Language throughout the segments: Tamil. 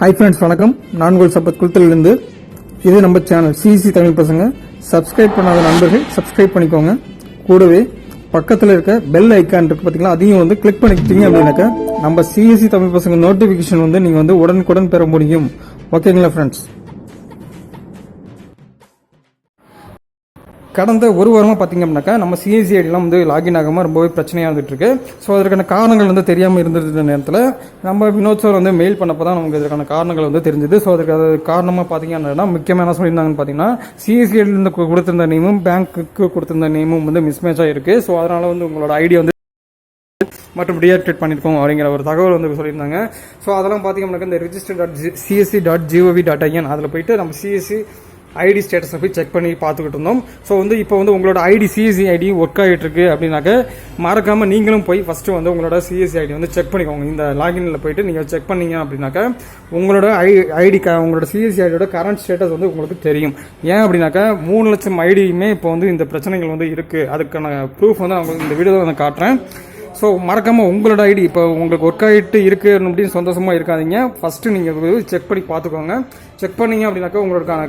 ஹை ஃப்ரெண்ட்ஸ் வணக்கம். நான் உங்கள் சப்பத் குளத்திலிருந்து இது நம்ம சேனல் சிசி தமிழ் பசங்க. சப்ஸ்கிரைப் பண்ணாத நண்பர்கள் சப்ஸ்கிரைப் பண்ணிக்கோங்க. கூடவே பக்கத்தில் இருக்க பெல் ஐக்கான் இருக்கு பார்த்தீங்களா அதையும் வந்து கிளிக் பண்ணிக்கிட்டீங்க அப்படின்னாக்கா நம்ம சிஎஸ்சி தமிழ் பசங்க நோட்டிஃபிகேஷன் வந்து நீங்கள் வந்து உடனுக்குடன் பெற முடியும். ஓகேங்களா ஃப்ரெண்ட்ஸ் கடந்த ஒரு வாரமாக பார்த்தீங்க அப்படின்னாக்கா நம்ம சிஎஸ்சிஐடிலாம் வந்து லாகின் ஆகாமல் ரொம்பவே பிரச்சனையாக இருந்துட்டு இருக்கு. ஸோ அதற்கான காரணங்கள் வந்து தெரியாமல் இருந்திருந்த நேரத்தில் நம்ம வினோத் சார் வந்து மெயில் பண்ணப்போ தான் நமக்கு இதற்கான காரணங்கள் வந்து தெரிஞ்சது. ஸோ அதுக்கு அது காரணமாக பார்த்தீங்க அப்படின்னா முக்கியமாக என்ன சொல்லியிருந்தாங்கன்னு பார்த்தீங்கன்னா சிஎஸ்சிஐடிலேருந்து கொடுத்திருந்த நேமும் பேங்க்குக்கு கொடுத்திருந்த நேமும் வந்து மிஸ்மேட்ச் ஆகிருக்கு ஸோ அதனால் வந்து உங்களோட ஐடி வந்து மற்றும் டீஆக்டிவேட் பண்ணியிருக்கோம் அப்படிங்கிற ஒரு தகவல் வந்து சொல்லியிருந்தாங்க. ஸோ அதெல்லாம் பார்த்தீங்க அப்படின்னாக்கா இந்த register dot CSC dot GOV dot IN அதில் போயிட்டு நம்ம சிஎஸ்சி ஐடி ஸ்டேட்டஸை போய் செக் பண்ணி பார்த்துக்கிட்டு இருந்தோம். ஸோ வந்து இப்போ வந்து உங்களோட ஐடி சிஎஸ்சி ஐடி ஒர்க் ஆகிட்டு இருக்கு அப்படின்னாக்க மறக்காமல் நீங்களும் போய் ஃபஸ்ட்டு வந்து உங்களோட சிஎஸ்சி ஐடி வந்து செக் பண்ணிக்கோங்க. இந்த லாகின்ல போயிட்டு நீங்கள் செக் பண்ணீங்க அப்படின்னாக்க உங்களோட ஐ ஐடி உங்களோட சிஎஸ்சி ஐடியோட கரண்ட் ஸ்டேட்டஸ் வந்து உங்களுக்கு தெரியும். ஏன் அப்படின்னாக்கா மூணு லட்சம் ஐடியுமே இப்போ வந்து இந்த பிரச்சனைகள் வந்து இருக்குது அதுக்கான ப்ரூஃப் வந்து நான் உங்களுக்கு இந்த வீடியோவில் நான் காட்டுறேன். ஸோ மறக்காமல் உங்களோட ஐடி இப்போ உங்களுக்கு ஒர்க் ஆகிட்டு இருக்கு அப்படின்னு சந்தோஷமாக இருக்காதீங்க. ஃபஸ்ட்டு நீங்கள் செக் பண்ணி பார்த்துக்கோங்க. செக் பண்ணீங்க அப்படின்னாக்கா உங்களுக்கான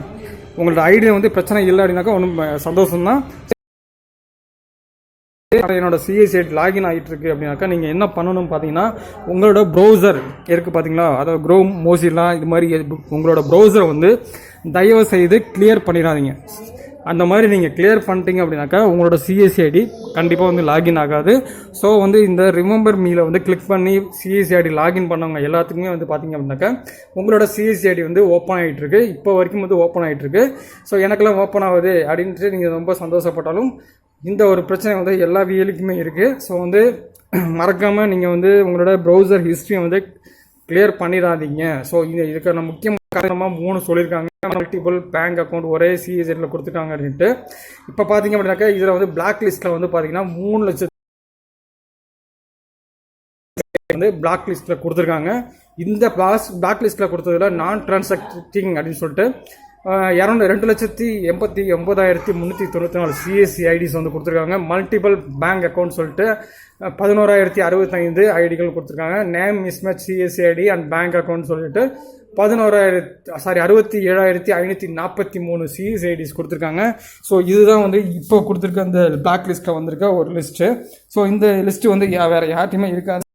உங்களோட ஐடியா வந்து பிரச்சனை இல்லை அப்படின்னாக்கா ஒன்றும் சந்தோஷம் தான் என்னோட சிஎஸ்சி லாகின் ஆகிட்டு இருக்கு அப்படின்னாக்கா நீங்கள் என்ன பண்ணணும் பார்த்தீங்கன்னா உங்களோட ப்ரௌசர் இருக்குது பார்த்தீங்களா அதாவது க்ரோம் மோசிலாம் இது மாதிரி உங்களோட ப்ரௌசரை வந்து தயவு செய்து கிளியர் பண்ணிடாதீங்க. அந்த மாதிரி நீங்கள் கிளியர் பண்ணிட்டீங்க அப்படின்னாக்கா உங்களோட சிஎஸ்சி ஐடி கண்டிப்பாக வந்து லாகின் ஆகாது. ஸோ வந்து இந்த ரிமெம்பர் மீல வந்து கிளிக் பண்ணி சிஎஸ்சி ஐடி லாகின் பண்ணவங்க எல்லாத்துக்குமே வந்து பார்த்தீங்க அப்படின்னாக்கா உங்களோட சிஎஸ்சி ஐடி வந்து ஓப்பன் ஆகிட்டு இருக்கு இப்போ வரைக்கும் வந்து ஓப்பன் ஆகிட்டு இருக்கு ஸோ எனக்கெல்லாம் ஓப்பன் ஆகுது அப்படின்ட்டு நீங்கள் ரொம்ப சந்தோஷப்பட்டாலும் இந்த ஒரு பிரச்சனை வந்து எல்லா வியலுக்குமே இருக்குது ஸோ வந்து மறக்காமல் நீங்கள் வந்து உங்களோட ப்ரௌசர் ஹிஸ்ட்ரியை வந்து கிளியர் பண்ணிடாதீங்க. ஸோ இது இதுக்கான முக்கிய காரணமாக மூணு சொல்லியிருக்காங்க. மல்டிபிள் பேங்க் அக்கௌண்ட் ஒரே சிஎஸ்எட்டில் கொடுத்துருக்காங்க அப்படின்ட்டு. இப்போ பார்த்தீங்க அப்படின்னாக்கா இதில் வந்து பிளாக் லிஸ்ட்டில் வந்து பார்த்தீங்கன்னா மூணு லட்சம் வந்து பிளாக் லிஸ்ட்டில் கொடுத்துருக்காங்க. இந்த பிளாஸ் பிளாக் லிஸ்ட்டில் கொடுத்ததில் நான் டிரான்சாக்டிங் அப்படின்னு சொல்லிட்டு இரநூறு ரெண்டு லட்சத்தி எண்பத்தி ஒன்பதாயிரத்தி முந்நூற்றி தொண்ணூற்றி நாலு சிஎஸ்சி ஐடிஸ் வந்து கொடுத்துருக்காங்க. மல்டிபிள் பேங்க் அக்கௌண்ட் சொல்லிட்டு பதினோராயிரத்தி அறுபத்தைந்து ஐடிகள் கொடுத்துருக்காங்க. Name mismatch CSC ID and bank account சொல்லிட்டு பதினோராயிரத்தி சாரி அறுபத்தி ஏழாயிரத்தி ஐநூற்றி நாற்பத்தி மூணு சிஎஸ் ஐடிஸ் கொடுத்துருக்காங்க. ஸோ இதுதான் வந்து இப்போ கொடுத்துருக்க அந்த பிளாக் லிஸ்ட்டில் வந்திருக்க ஒரு லிஸ்ட்டு ஸோ இந்த லிஸ்ட்டு வந்து வேறு யார்ட்டையுமே இருக்காது.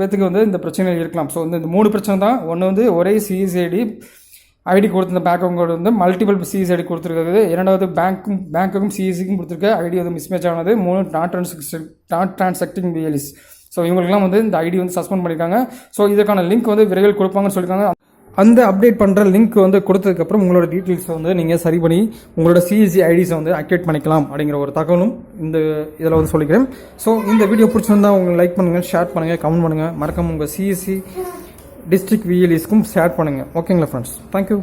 பேத்துக்கு வந்து இந்த பிரச்சனை இருக்கலாம். ஸோ இந்த மூணு பிரச்சனை தான். ஒன்று வந்து ஒரே சிஎஸ்ஐடி ஐடி கொடுத்துருந்த பேங்க் கூட வந்து மல்டிபிள் சிஎஸ்ஐடி கொடுத்துருக்குது இரண்டாவது பேங்க்கும் பேங்க்குக்கும் சிஎஸ்சிக்கும் கொடுத்துருக்க ஐடி வந்து மிஸ்மேட்ச் ஆனது. மூணு not transaction not transacting PLEs so இவங்களுக்குலாம் வந்து இந்த ஐடி வந்து சஸ்பெண்ட் பண்ணியிருக்காங்க ஸோ இதுக்கான லிங்க் வந்து விரைவில் கொடுப்பாங்கன்னு சொல்லியிருக்காங்க. அந்த அப்டேட் பண்ணுற லிங்க் வந்து கொடுத்ததுக்கப்புறம் உங்களோட டீட்டெயில்ஸை வந்து நீங்கள் சரி பண்ணி உங்களோட சிஎஸ்சி ஐடிஸை வந்து ஆக்டிவேட் பண்ணிக்கலாம் அப்படிங்கிற ஒரு தகவலும் இந்த இதில் வந்து சொல்லிக்கிறேன். ஸோ இந்த வீடியோ பிடிச்சிருந்தா உங்களுக்கு லைக் பண்ணுங்கள் ஷேர் பண்ணுங்கள் கமெண்ட் பண்ணுங்கள் மறக்காம உங்கள் சிஎஸ்சி டிஸ்ட்ரிக்ட் விஎல்இஸ்க்கும் ஷேர் பண்ணுங்கள் ஓகேங்களா ஃப்ரெண்ட்ஸ் தேங்க்யூ